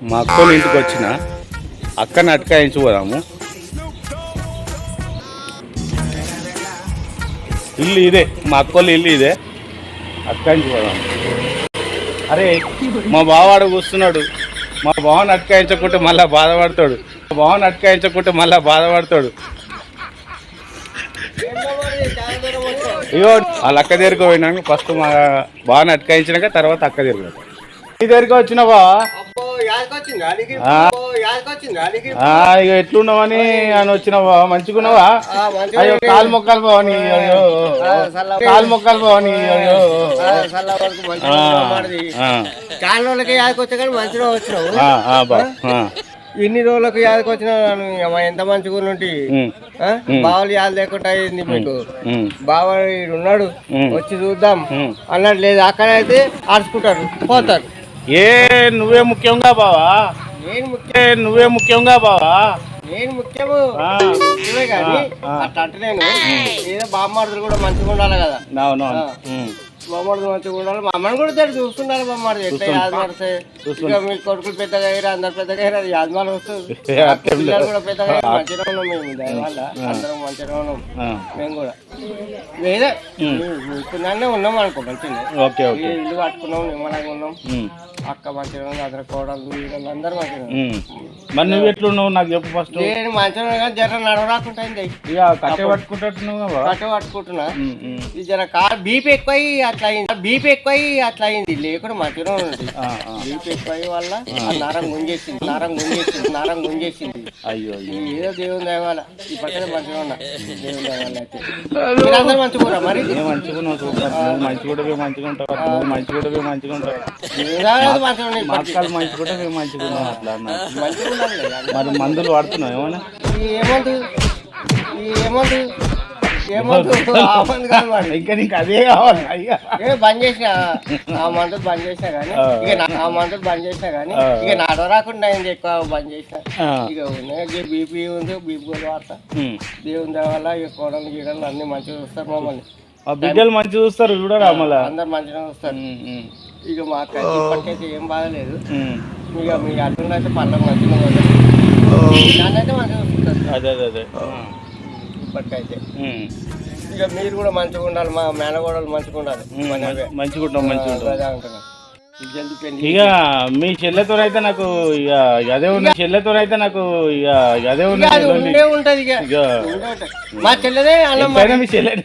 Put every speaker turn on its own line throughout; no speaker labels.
మా అక్కని ఇంటికి వచ్చిన అక్కని అటకాయించుకోదాము ఇల్లు ఇదే మా అక్కోళ్ళు ఇల్లు ఇదే. అటకాయించుకోదాము అరే మా బావాడు కూస్తున్నాడు. మా బావని అటకాయించకుంటే మళ్ళీ బాధపడతాడు. మా బావని అటకాయించకుంటే మళ్ళీ బాధపడతాడు. ఇగో వాళ్ళ అక్క దగ్గరికి పోయినాక ఫస్ట్ మా బావని అటకాయించినాక తర్వాత అక్క దగ్గరికి ఈ నీ దగ్గరికి వచ్చినావా? ఇక ఎట్లున్నావని అని వచ్చినావా? మంచిగున్నావా? అయ్యో కాలు మొక్కలు బావని అయ్యో. కాలు మొక్కలు బావని అయ్యో.
కానీ మంచిగా వచ్చినావు. ఇన్ని రోజులకు యాదకి వచ్చినా ఎంత ఉండి
ఉమ్,
బావలు యాద లేకుండా అయింది మీకు. బావ ఉన్నాడు. వచ్చి చూద్దాం. అన్నట్టు లేదు. అక్కడైతే ఆడుచుకుంటారు పోతారు.
ఏ నువ్వే ముఖ్యంగా బావా?
నేను ముఖ్యం
నువ్వే ముఖ్యంగా బావా?
నేను ముఖ్యము. కానీ. అట్లా అంటే నేను ఏదో బామ్మడుదులు కూడా మంచిగా ఉండాలి కదా.
అవునవును ఉమ్,
బామ్మడుదు మంచిగా ఉండాలి మా అమ్మని కూడా తెలిసి చూస్తున్నారు బామ్మడుదు ఎట్లా యాద పడితే ఇక మీ కొడుకులు పెద్దగా అయ్యారు అందరు పెద్దగా అయ్యారు అది యాజమాలు వస్తుంది. పిల్లలు కూడా పెద్దగా అయ్యారు మంచిగా ఉన్నాం మేము దాని వల్ల అందరం మంచిగా ఉన్నాం. మేము కూడా. లేదా నన్నే ఉన్నాం అనుకో మంచిగా ఈ ఇల్లు కట్టుకున్నాం నిమ్మలంగా ఉన్నాం. అక్క మంచిగా ఉంది అందరు కోడలు అందరూ మంచిగా.
మరి నువ్వు ఎట్లున్నావు? నాకు చెప్పు ఫస్ట్
నేను మంచిగా జర నడవరాకుండా అయింది
ఇక కట్టె పట్టుకుంటున్నావు
కట్ట పట్టుకుంటున్నా. ఇది జర కా బీపీ ఎక్కువ అట్లా అయింది బీపీ ఎక్కువ అట్లా అయింది లేకుండా మంచిగా ఉంది
ఆ, ఆ.
బీపీ ఎక్కువ వల్ల నరం గుంజేసింది. నరం గుంజేసింది. నరం గుంజేసింది.
అయ్యో
ఏదో దేవుని దయవాల ఈ పక్కన మంచిగా ఉన్నా దేవుని దయవాల అయితే. మంచిగా మరి?
మంచిగా మంచిగా కూడా మంచిగా ఉంటావు నువ్వు మంచిగా కూడా మంచిగా ఉంటావు
మీరందరూ మంచిగా
కూడా అట్లా. మరి మందులు వాడుతున్నావు ఏమన్నా
ఈ ఏమందు? ఏమందు?
ఇంకా నీకు అదే కావాలి అయ్యా.
ఏ బంద్ చేసిన ఆ బంద్ చేసినా కానీ
ఆ.
ఇక నా- ఆ మందులు బంద్ చేసినా కానీ. ఇక రాకుండా అయింది ఎక్కువ బంద్ చేసిన.
ఆ.
ఇక ఉన్నాయి? బీపీ ఉంది బీపీ కూడా వాడతా.
ఉమ్.
దేవుని దయ వల్ల ఇక కోడలు గీడలు అన్ని మంచిగా చూస్తారు మమ్మల్ని.
ఆ బిడ్డలు మంచిగా చూస్తారు చూడరా మళ్ళా?
అందరు మంచిగా చూస్తారు.
ఉమ్, ఉమ్,
ఇక మాకు అయితే ఇప్పటికైతే ఏం బాధలేదు.
ఉమ్.
ఇక మీ అట్లుండైతే పళ్ళ మంచిగా చూస్తారు
అదే అదే అదే.
ఇప్పటికైతే. ఇక మీరు కూడా మంచిగా ఉండాలి మా మేనగోడలు మంచిగా ఉండాలి.
మంచిగా ఉంటాం మంచిగా ఉంటాం. ఇక మీ చెల్లెతోనైతే నాకు ఇక అదే ఉంది. చెల్లెతోనైతే నాకు ఇక అదే
ఉంటది. మా చెల్లెదే అన్నం మరి.
మీ చెల్లెని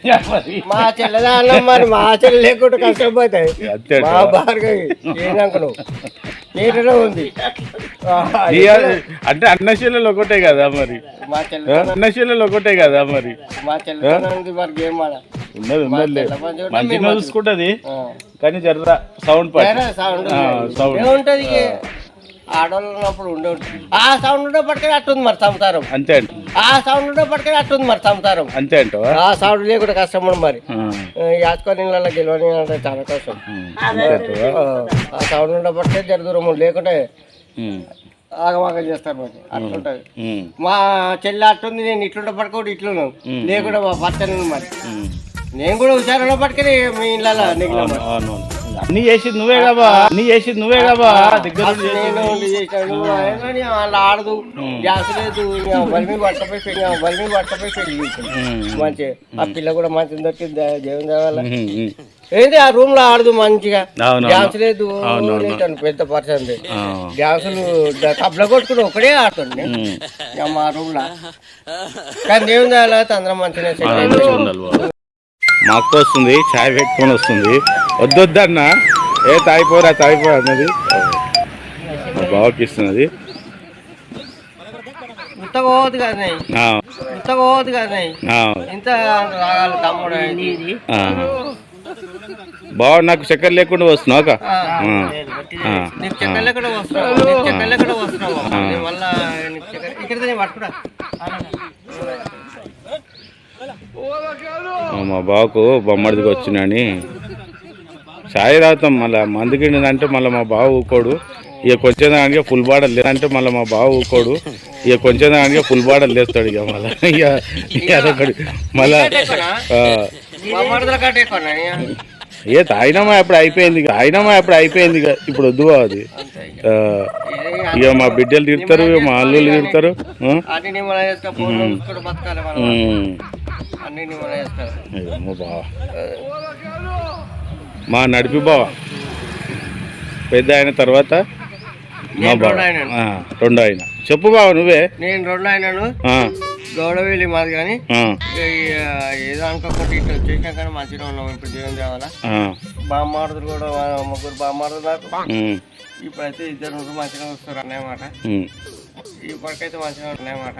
మా చెల్లెదే అన్నం మరి. మా చెల్లె లేకుండా కష్టపోతాయి మా భార్గవి ఉంది.
అంటే అన్న చెల్లెలు ఒకటే కదా మరి.
మా చెల్లె
అన్న చెల్లెలు ఒకటే కదా మరి. ఉన్నది ఉన్నది.
మంచిగా
చూసుకుంటది. కానీ జర్ర సౌండ్
సౌండ్. ఆడవాళ్ళు ఉన్నప్పుడు ఉండే ఆ సౌండ్ ఉండేప్పటికీ అట్టుంది మరి సంసారం.
అంతే అంట.
ఆ సౌండ్ ఉండేప్పటికీ అట్టుంది మరి సంసారం.
అంతే
ఆ సౌండ్ లేకుండా కష్టం మరి. యాచుకొని ఇళ్ళ గెలవని అంటే చాలా కష్టం. ఆ, సౌండ్ ఉండబట్టే జర దూరం. లేకుంటే ఆగమాగం చేస్తారు మరి. అట్లుంటది. మా చెల్లి అట్టుంది నేను ఇట్లుంటే పట్టుకోడు ఇట్లున్నాను. లేకుండా మా పచ్చని మరి. నేను కూడా హుషారులో పట్టుకుని మీ ఇళ్ళ
అన్ని చేసింది నువ్వే కాబా? అన్ని చేసింది నువ్వే కాబా? దగ్గర
వాళ్ళు ఆడదు. గ్యాస్ లేదు. బలిమి పట్టపోయి పెళ్ళి బలిమి చేసింది.
ఉమ్,
మంచి ఆ పిల్ల కూడా మంచిగా దొరికింది. దేవుని దేవాల. ఏంటి ఆ రూమ్లో ఆడదు మంచిగా? గ్యాస్. లేదు. పెద్ద పర్సన్ గ్యాసులు కబ్ల కొట్టుకుని ఒకడే ఆడుతుంది మా రూమ్లో కానీ దేవుని దేవాల అందరం మంచిగా
మా అక్క వస్తుంది చాయ్ పెట్టుకొని వస్తుంది. వద్దొద్దన్న. ఏ తాగిపోరా తాగిపోరా అన్నది. మా బావకి ఇస్తున్నది. ఆ,
ఇంత రాగాలి తమ్ముడు.
బావ నాకు చక్కెర లేకుండా వస్తున్నావు
నీకు చెక్కలు ఎక్కడ వస్తున్నావు. మళ్ళా ఇక్కడ పట్టుకురా
ఆ, మా బావకు బొమ్మడిదికి వచ్చినని చాయ్ తాగుతాం మళ్ళీ మందుకిండిందంటే మళ్ళీ మా బావ ఊకోడు. ఇక కొంచెం దానికి ఫుల్ బాడలు లేదంటే మళ్ళీ మా బావ ఊకోడు. ఇక కొంచెం దానికి ఫుల్ బాడలు లేస్తాడు ఇక మళ్ళీ. ఇక అదొకటి. మళ్ళీ ఏ తాగినామా? ఇప్పుడు అయిపోయింది ఇక. అయినామా ఇప్పుడు అయిపోయింది ఇప్పుడు వద్దు అది.
ఇక.
మా బిడ్డలు తిడతారు మా అల్లుళ్ళు తిడతారు బావ. మా నడిపి బావ. పెద్ద అయిన తర్వాత మా బావ.
రెండు
ఆయన. చెప్పు బావ నువ్వే.
నేను రెండు ఆయనను.
ఆ,
గౌడవేలి మాది కానీ. ఏదో అనుకోకుండా ఇట్లా వచ్చేసినా కానీ మంచిగా ఉన్నాం ఇప్పుడు దేవుని దేవాలా.
ఆ,
బామ్మాడుతులు కూడా ముగ్గురు బామ్మాడుతులు నాకు
ఉమ్,
ఇప్పుడైతే ఇద్దరు ముగ్గురు మంచిగా వస్తారు అన్నమాట. ఇప్పటికైతే మంచిగా ఉన్నాయన్నమాట.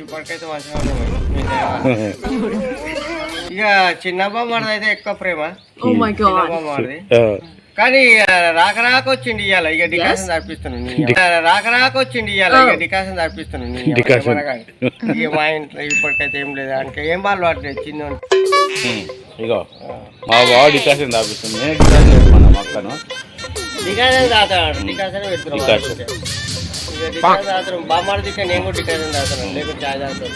ఇప్పటికైతే మంచిగా ఉన్నాం మీ దయ వల్ల. ఇక చిన్న బామ్మడిది అయితే ఎక్కువ ప్రేమ.
Oh my
కానీ రాక రాక వచ్చింది ఇవాళ ఇక డికాషన్ తప్పిస్తున్నాను రాక రాక వచ్చింది ఇవాళ ఇక డికాషన్ తప్పిస్తున్నాను అమ్మ.
డికాషన్.
కానీ. ఇక మా ఇంట్లో ఇప్పటికైతే ఏం లేదు. అంటే ఏం బాగా పడలేదు చిన్న.
ఇగో మా డికాషన్ తాపిస్తుంది నేను డికాషన్ వేసుకున్నా మా అక్కను.
డికాషన్ తాతాడు డికాషన్ పెట్టుకున్నాం
డికాషన్.
ఇక డికాషన్ తాగుతున్నాం బామ్మాడి దిక్క నేను కూడా డికాషన్ తాగుతున్నాను లేకపోతే చాయ్ తాగుతాను